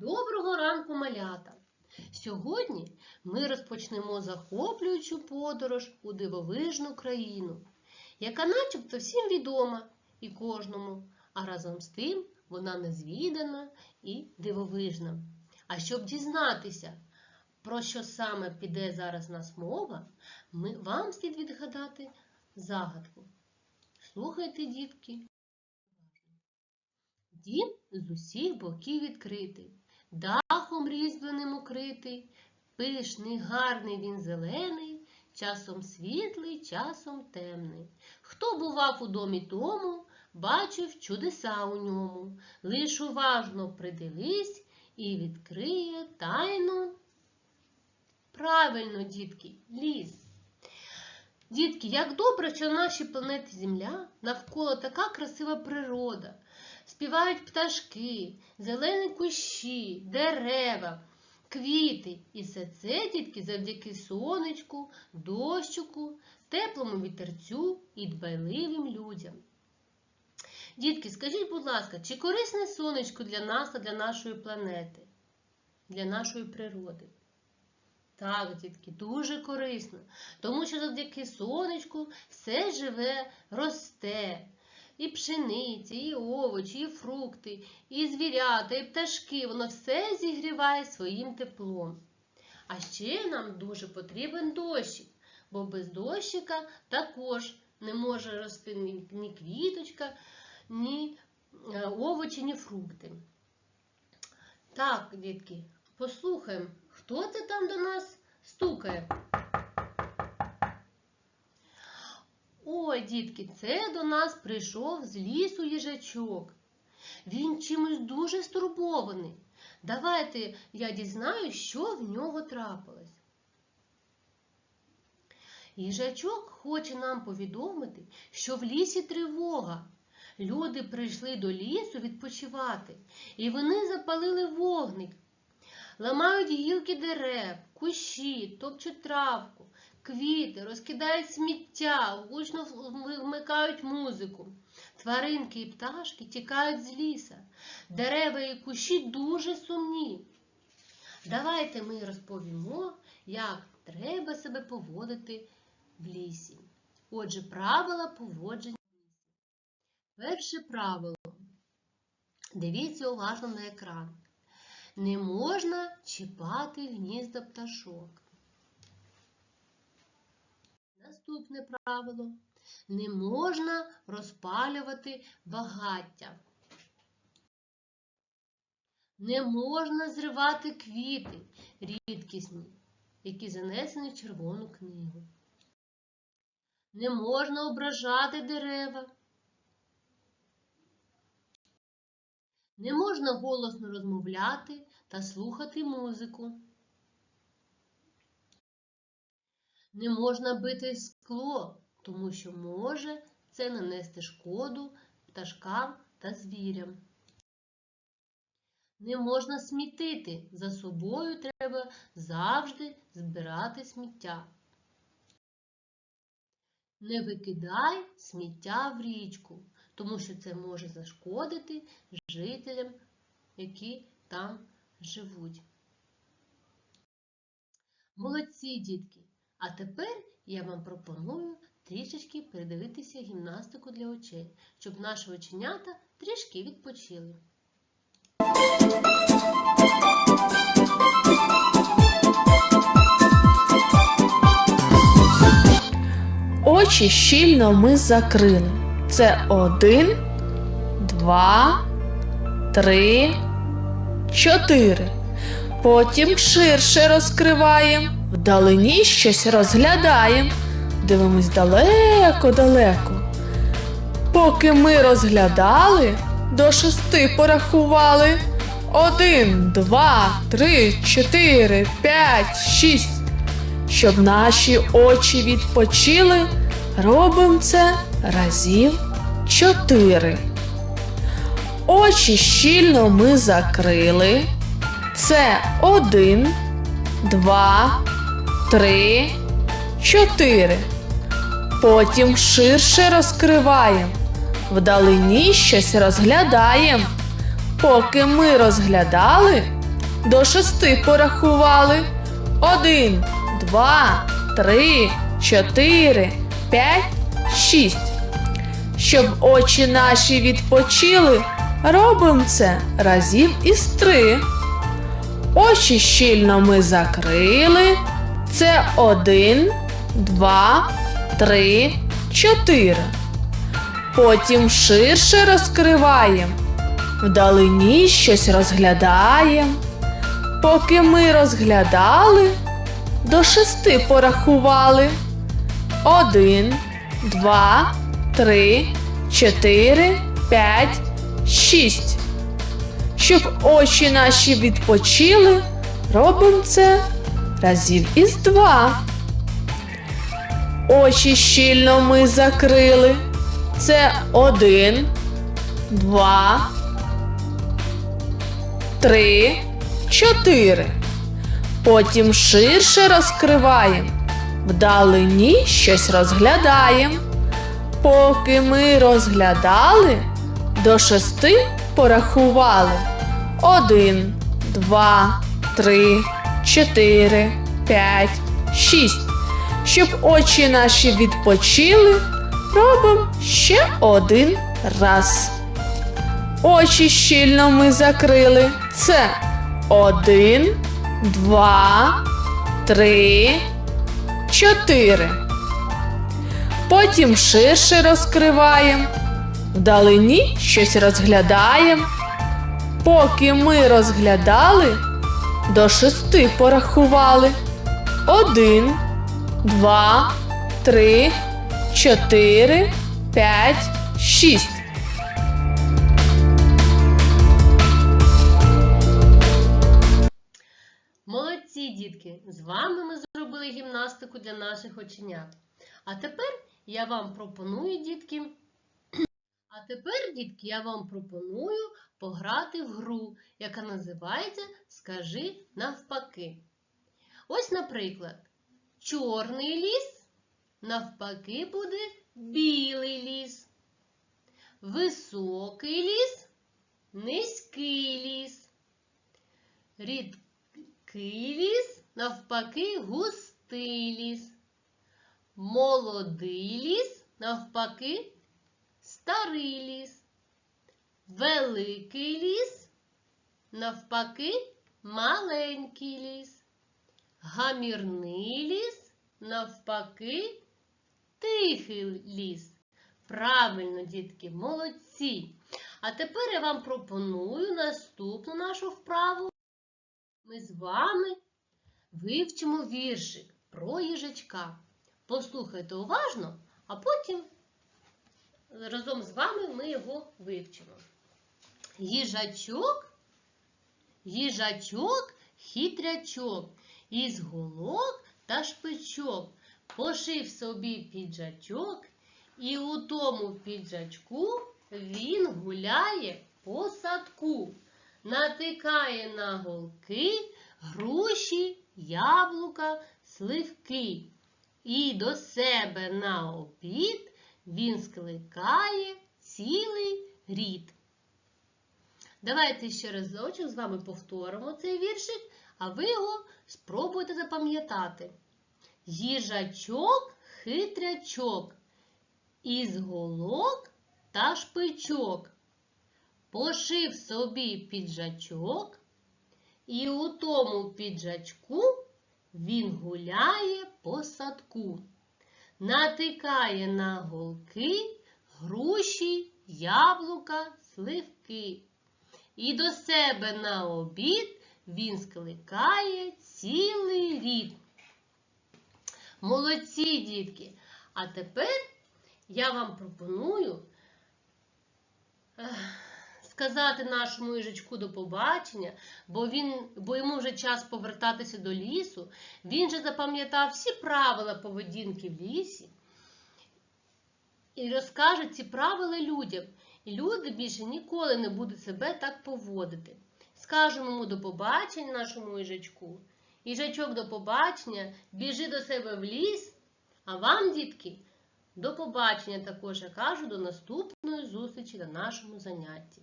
Доброго ранку, малята! Сьогодні ми розпочнемо захоплюючу подорож у дивовижну країну, яка начебто всім відома і кожному, а разом з тим вона незвідана і дивовижна. А щоб дізнатися, про що саме піде зараз нас мова, ми, вам слід відгадати загадку. Слухайте, дітки. Дім з усіх боків відкритий, дахом різьбленим укритий, пишний, гарний він зелений, часом світлий, часом темний. Хто бував у домі тому, бачив чудеса у ньому. Лиш уважно придивись і відкриє тайну. Правильно, дітки, ліс. Дітки, як добре, що на нашій планеті Земля навколо така красива природа. Співають пташки, зелені кущі, дерева, квіти. І все це, дітки, завдяки сонечку, дощику, теплому вітерцю і дбайливим людям. Дітки, скажіть, будь ласка, чи корисне сонечко для нас та для нашої планети, для нашої природи? Так, дітки, дуже корисно, тому що завдяки сонечку все живе, росте. І пшениці, і овочі, і фрукти, і звірята, і пташки, воно все зігріває своїм теплом. А ще нам дуже потрібен дощик, бо без дощика також не може рости ні, квіточка, ні е, овочі, ні фрукти. Так, дітки, послухаємо, хто це там до нас стукає? Ой, дітки, це до нас прийшов з лісу їжачок. Він чимось дуже стурбований. Давайте я дізнаюсь, що в нього трапилось. Їжачок хоче нам повідомити, що в лісі тривога. Люди прийшли до лісу відпочивати, і вони запалили вогник, ламають гілки дерев, кущі, топчуть травку, квіти, розкидають сміття, гучно вмикають музику. Тваринки і пташки тікають з ліса. Дерева і кущі дуже сумні. Давайте ми розповімо, як треба себе поводити в лісі. Отже, правила поводження в лісі. Перше правило. Дивіться уважно на екран. Не можна чіпати гнізда пташок. Наступне правило. Не можна розпалювати багаття. Не можна зривати квіти рідкісні, які занесені в червону книгу. Не можна ображати дерева. Не можна голосно розмовляти та слухати музику. Не можна бити скло, тому що може це нанести шкоду пташкам та звірям. Не можна смітити, за собою треба завжди збирати сміття. Не викидай сміття в річку, тому що це може зашкодити жителям, які там живуть. Молодці, дітки! А тепер я вам пропоную трішечки передивитися гімнастику для очей, щоб наші оченята трішки відпочили. Очі щільно ми закрили. Це один, два, три, чотири. Потім ширше розкриваємо, вдалині щось розглядаємо. Дивимось далеко-далеко. Поки ми розглядали, до шести порахували. Один, два, три, чотири, п'ять, шість. Щоб наші очі відпочили, робимо це разів чотири. Очі щільно ми закрили. Це один, два, три, чотири. Потім ширше розкриваємо. Вдалині щось розглядаємо. Поки ми розглядали, до шести порахували. Один, два, три, чотири, п'ять, шість. Щоб очі наші відпочили, робимо це разів із три. Очі щільно ми закрили. Це один, два, три, чотири. Потім ширше розкриваємо. Вдалині щось розглядаємо. Поки ми розглядали, до шести порахували. Один, два, три, чотири, п'ять, шість. Щоб очі наші відпочили, робимо це разів із два. Очі щільно ми закрили. Це один, два, три, чотири. Потім ширше розкриваємо. Вдалині щось розглядаємо. Поки ми розглядали, до шести порахували. Один, два, три, чотири, п'ять, шість. Щоб очі наші відпочили, робимо ще один раз. Очі щільно ми закрили. Це один, два, три, чотири. Потім ширше розкриваємо. Вдалині щось розглядаємо. Поки ми розглядали, до шести порахували. Один, два, три, чотири, п'ять, шість. Молодці, дітки! З вами ми зробили гімнастику для наших оченят. А тепер я вам пропоную, дітки. А тепер, дітки, я вам пропоную пограти в гру, яка називається Скажи навпаки. Ось, наприклад, чорний ліс навпаки буде білий ліс. Високий ліс низький ліс. Рідкий ліс навпаки густий ліс. Молодий ліс навпаки старий ліс. Великий ліс навпаки маленький ліс. Гамірний ліс навпаки тихий ліс. Правильно, дітки, молодці. А тепер я вам пропоную наступну нашу вправу. Ми з вами вивчимо віршик про їжачка. Послухайте уважно, а потім разом з вами ми його вивчимо. Їжачок, їжачок, хитрячок, із голок та шпичок пошив собі піджачок, і у тому піджачку він гуляє по садку, натикає на голки груші, яблука, сливки. І до себе на обід він скликає цілий рід. Давайте ще разочок з вами повторимо цей віршик, а ви його спробуйте запам'ятати. Їжачок, хитрячок, із голок та шпичок. Пошив собі піджачок, і у тому піджачку він гуляє по садку, натикає на голки, груші, яблука, сливки. І до себе на обід він скликає цілий рід. Молодці, дітки! А тепер я вам пропоную сказати нашому їжачку до побачення, бо, він, бо йому вже час повертатися до лісу. Він же запам'ятав всі правила поведінки в лісі і розкаже ці правила людям. І люди більше ніколи не будуть себе так поводити. Скажемо йому до побачення нашому їжачку. Їжачок до побачення, біжи до себе в ліс. А вам, дітки, до побачення також я кажу до наступної зустрічі на нашому занятті.